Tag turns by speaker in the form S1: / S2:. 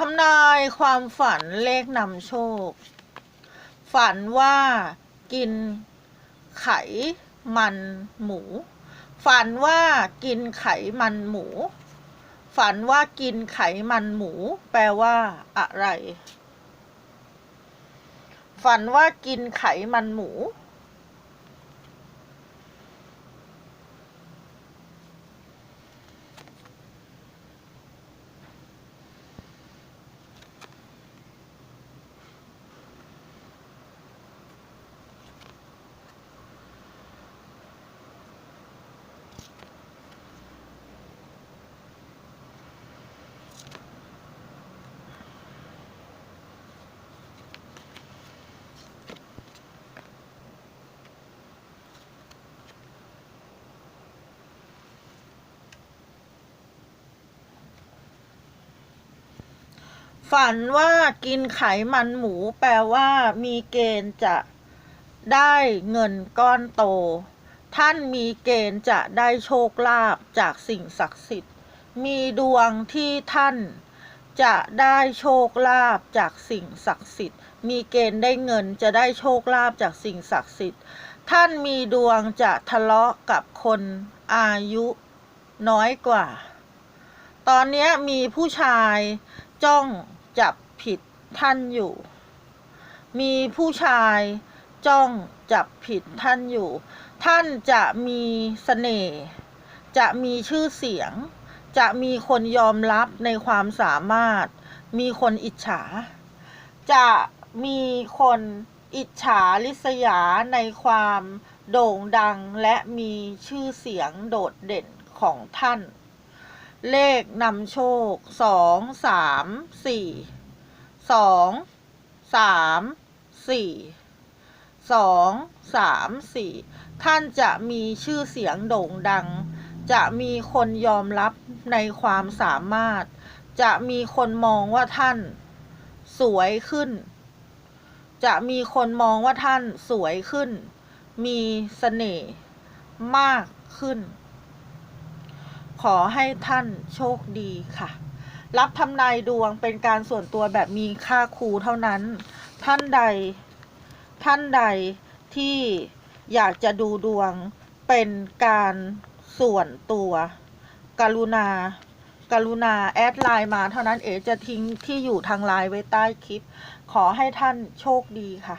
S1: ทำนายความฝันเลขนำโชค ฝันว่ากินไขมันหมู ฝันว่ากินไขมันหมู ฝันว่ากินไขมันหมู แปลว่า อะไร ฝันว่ากินไขมันหมู ฝันว่ากินไขมันหมูแปลว่ามีเกณฑ์จะได้เงินก้อนโต ท่านมีเกณฑ์จะได้โชคลาภจากสิ่งศักดิ์สิทธิ์ มีดวงที่ท่านจะได้โชคลาภจากสิ่งศักดิ์สิทธิ์ มีเกณฑ์ได้เงินจะได้โชคลาภจากสิ่งศักดิ์สิทธิ์ ท่านมีดวงจะทะเลาะกับคนอายุน้อยกว่า ตอนนี้มีผู้ชายจ้อง จับผิดท่านอยู่ มีผู้ชายจ้องจับผิดท่านอยู่ ท่านจะมีเสน่ห์ จะมีชื่อเสียง จะมีคนยอมรับในความสามารถ มีคนอิจฉา จะมีคนอิจฉาริษยาในความโด่งดังและมีชื่อเสียงโดดเด่นของท่าน เลขนำโชคสองสามสี่สองสามสี่สองสามสี่ท่านจะมีชื่อเสียงโด่งดัง จะมีคนยอมรับในความสามารถ จะมีคนมองว่าท่านสวยขึ้น จะมีคนมองว่าท่านสวยขึ้น มีเสน่ห์มากขึ้น ขอให้ท่านโชคดีค่ะ รับทำนายดวงเป็นการส่วนตัวแบบมีค่าครูเท่านั้น ท่านใด ท่านใดที่อยากจะดูดวงเป็นการส่วนตัว กรุณา กรุณาแอดไลน์มาเท่านั้นเอ๋จะทิ้งที่อยู่ทางไลน์ไว้ใต้คลิป ขอให้ท่านโชคดีค่ะ